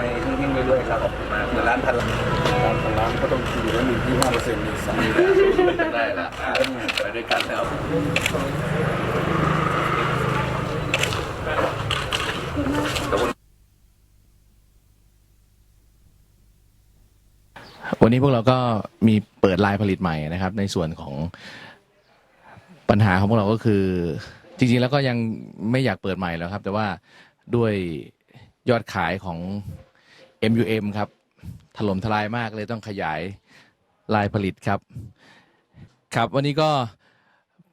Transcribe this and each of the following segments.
ล้านพันล้านร้านพันล้านก็ต้องอยู่แล้วหนึ่งที่ห้าเปอร์เซ็นต์อีกสามได้ละไปด้วยกันแล้ววันนี้พวกเราก็มีเปิดลน์ผลิตใหม่นะครับ ในส่วนของปัญหาของพวกเราก็คือ จริงๆแล้วก็ยังไม่อยากเปิดใหม่แล้วครับ แต่ว่าด้วยยอดขายของ MUM ครับ ถล่มทลายมากเลยต้องขยายลายผลิตครับ ครับวันนี้ก็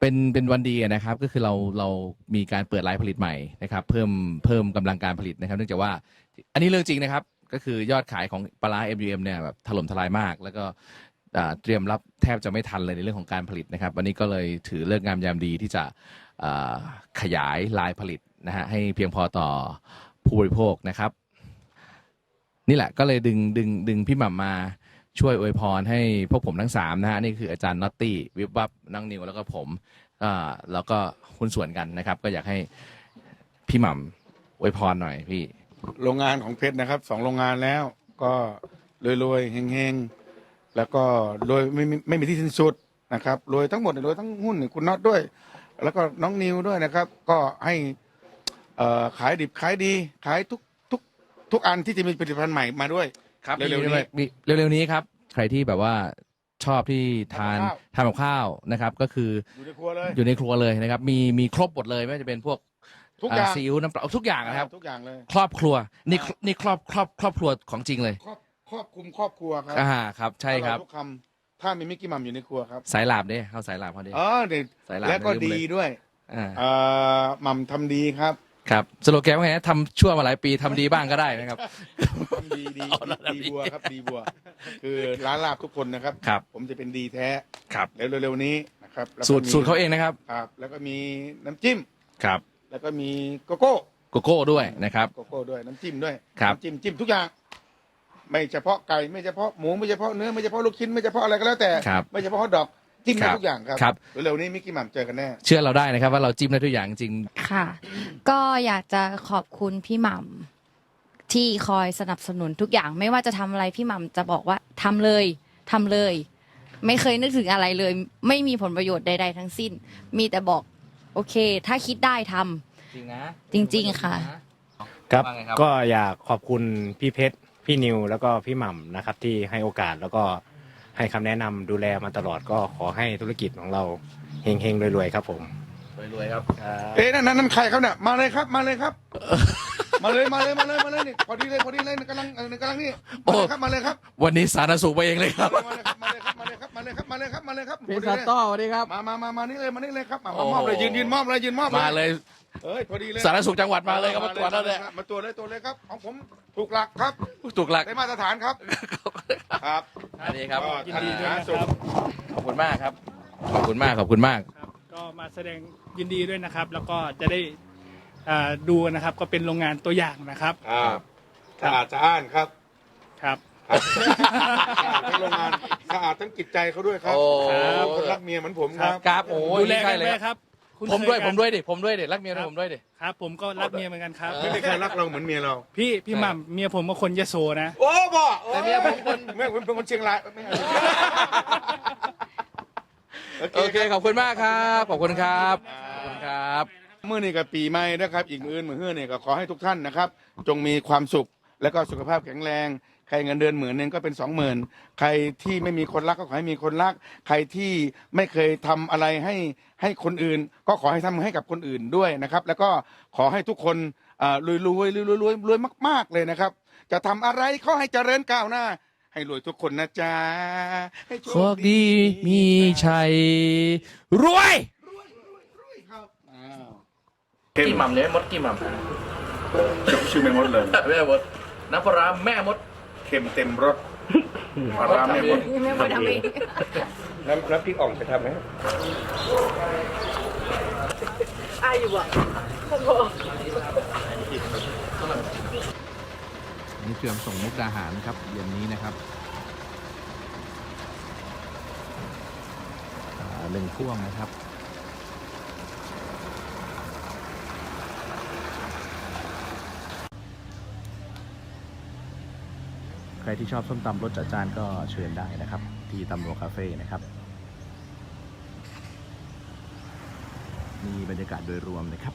เป็นเป็นวันดีนะครับ ก็คือเราเรามีการเปิดลายผลิตใหม่นะครับ เพิ่มเพิ่มกำลังการผลิตนะครับ เนื่องจากว่า อันนี้เรื่องจริงนะครับ ก็คือยอดขายของปลาร้า MUM เนี่ยแบบถล่มทลายมาก แล้วก็เตรียมรับแทบจะไม่ทันเลยในเรื่องของการผลิตนะครับ วันนี้ก็เลยถือเลิกงามยามดีที่จะขยายลายผลิตนะฮะให้เพียงพอต่อผู้บริโภคนะครับ นี่แหละก็เลยดึงดึงดึงพี่หม่ำมาช่วยอวยพรให้พวกผมทั้งสามนะฮะนี่คืออาจารย์น็อตตี้วิบวับน้องนิวแล้วก็ผมอ่าแล้วก็หุ้นส่วนกันนะครับ ก็อยากให้พี่หม่ำอวยพรหน่อยพี่ โรงงานของเพชรนะครับสองโรงงานแล้วก็รวยๆเฮงๆ แล้วก็รวยไม่มีไม่มีที่สิ้นสุดนะครับรวยทั้งหมดเลยรวยทั้งหุ้นคุณน็อตด้วย แล้วก็น้องนิวด้วยนะครับ ก็ให้เอ่อขายดิบขายดี ขายทุก ทุกทุกอันที่จะมีผลิตภัณฑ์ใหม่มาด้วย ครับเร็วๆนี้ มีเร็วๆนี้ครับ ใครที่แบบว่าชอบที่ทานทำกับข้าวทานกับข้าวนะครับ ก็คืออยู่ในครัวเลย อยู่ในครัวเลยนะครับ มีมีครบหมดเลยไม่ว่าจะเป็นพวกทุกอย่างซีอิ๊วน้ำปลาทุกอย่างนะครับ ทุกอย่างเลย ครอบครัวนี่ครับนี่ครอบครอบครอบครัวของจริงเลย ครอบครอบคลุมครอบครัวครับอ่าครับ ใช่ครับออยทุกคำถ้ามีมิกกี้มัมอยู่ในครัวครับ สายหลาบเด้เข้าสายหลาบเขาเด้อ๋อเด็ดสายหลาบแล้วก็ไม่ลืมดีเลยด้วยอ่าเอ่อหม่ำทำดีครับ ครับสโลแกนว่าไงนะทำชั่วมาหลายปีทำดีบ้างก็ได้นะครับทำดีดีเอาละดีบัวครับดีบัว คือร้านลาบทุกคนนะครับ ครับ ผมจะเป็นดีแท้ครับ แล้วเร็วๆนี้นะครับแล้วก็สูตรมีสูตรเขาเองนะครับ ครับ แล้วก็มีน้ำจิ้ม ครับแล้วก็มีโกโก้โกโก้ด้วยนะครับ โกโก้ด้วยน้ำจิ้มด้วยครับ น้ำจิ้มจิ้มทุกอย่าง ไม่เฉพาะไก่ไม่เฉพาะหมูไม่เฉพาะเนื้อไม่เฉพาะลูกชิ้นไม่เฉพาะอะไรก็แล้วแต่ ครับ ไม่เฉพาะฮอทดอก จิ้มครัได้บทุกอย่างครับครับ เร็วๆนี้มิกกี้หม่ำเจอกันแน่ เชื่อเราได้นะครับ ว่าเราจิ้มได้ทุกอย่างจริง ค่ะ ก็อยากจะขอบคุณพี่หม่ำที่คอยสนับสนุนทุกอย่าง ไม่ว่าจะทำอะไรพี่หม่ำจะบอกว่าทำเลยทำเลย ไม่เคยนึกถึงอะไรเลย ไม่มีผลประโยชน์ใด ๆ ทั้งสิ้น มีแต่บอก โอเค ถ้าคิดได้ทำ จริงนะจริงๆค่ะ ครับว่าไงครับ ก็อยากขอบคุณพี่เพชร พี่นิวแล้วก็พี่หม่ำนะครับที่ให้โอกาสแล้วก็ ให้คำแนะนำดูแลมาตลอดก็ขอให้ธุรกิจของเราเฮงๆรวยๆครับผม รวยๆครับ เอ๊ะนั่นนั่นนั่นใครครับเนี่ยมาเลยครับมาเลยครับ มาเลยมาเลยมาเลยมาเลยนี่พอดีเลยพอดีเลยกำลังเออกำลังนี่มาเลยครับมาเลยครับวันนี้สาธารณสุขไปเองเลยครับ มาเลยครับมาเลยครับมาเลยครับมาเลยครับมาเลยครับมาเลยครับเป็นสต้อสวัสดีครับ มามามามานี่เลยมานี่เลยครับมาโอ้มามอบเลยยืนยืนมอบเลยยืนมอบมาเลย เอ้ยพอดีเลยสาธารณสุขจังหวัดมาเลยครับมาตรวจแล้วเนี่ยมาตรวจเลยตรวจเลยครับของผมถูกหลักครับถูกหลักได้มาตรฐานครับครับอันนี้ครับก็ยินดีด้วยนะคสุขรับขอบคุณมากครับ ขอบคุณมากขอบคุณมากครับก็มาแสดงยินดีด้วยนะครับ แล้วก็จะได้อ่าดูนะครับก็เป็นโรงงานตัวอย่างนะครับครับสะอาดสะอ้านครับครับครับสะอาดทั้งโรงงานสะอาดทั้งจิตใจเขาด้วยครับโอ้ครับคนรักเมียเหมือนผมครับครับโอ้ยดูแลใช่กันเลไหยมครับ คุณผมด้วย เคผกันมด้วยดิ ผมด้วยดิ รักเมียด้วยผมด้วยดิ ครับ ผมก็รักเมียเหมือนกันครับ ไม่มีใครรักเราเหมือนเมียเรา พี่พี่หม่ำเมียผมก็คนยโสนะ โอ้บ่แต่เมียผมคนแม่ผมเป็นคนเชียงรายไม่เอาโอเค ขอบคุณมากครับ ขอบคุณครับ ขอบคุณครับ เมื่อนี่กับปีใหม่นะครับ อีกมื้ออื่นมื้อเฮือเนี่ยก็ขอให้ทุกท่านนะครับ จงมีความสุขแล้วก็สุขภาพแข็งแรง ใครเงินเดือนหมื่นหนึ่งก็เป็นสองหมื่นใครที่ไม่มีคนรักก็ขอให้มีคนรัก ใครที่ไม่เคยทำอะไรให้ให้คนอื่น ก็ขอให้ทำให้กับคนอื่นด้วยนะครับ แล้วก็ขอให้ทุกคนอ่ารวยรวยรวยรวยรวยรวยมาก ๆเลยนะครับ จะทำอะไรขอให้เจริญก้าวหน้า ให้รวยทุกคนนะจ๊ะให้โชโชคดีมีชัยรวยครับอ้าวกี่หม่ำเนี่ยมดกี่หม่ชื่อไม่มดเลยำแม่มดน้ำปลาร้าแม่มด เค็มเต็มรสปลาร้าไม่หมดไม่หมดทำเองน้ำน้ำพริกอ่องไปทำไหมนี่เตรียมส่งมุกดาหารครับเย็นนี้นะครับอ่าหนึ่งพ่วงนะครับ รที่ชอบส้มตำรสจัดจ้านก็เชิญได้นะครับ ที่ตำรวคาเฟ่นะครับนี่บรรยากาศโดยรวมนะครับ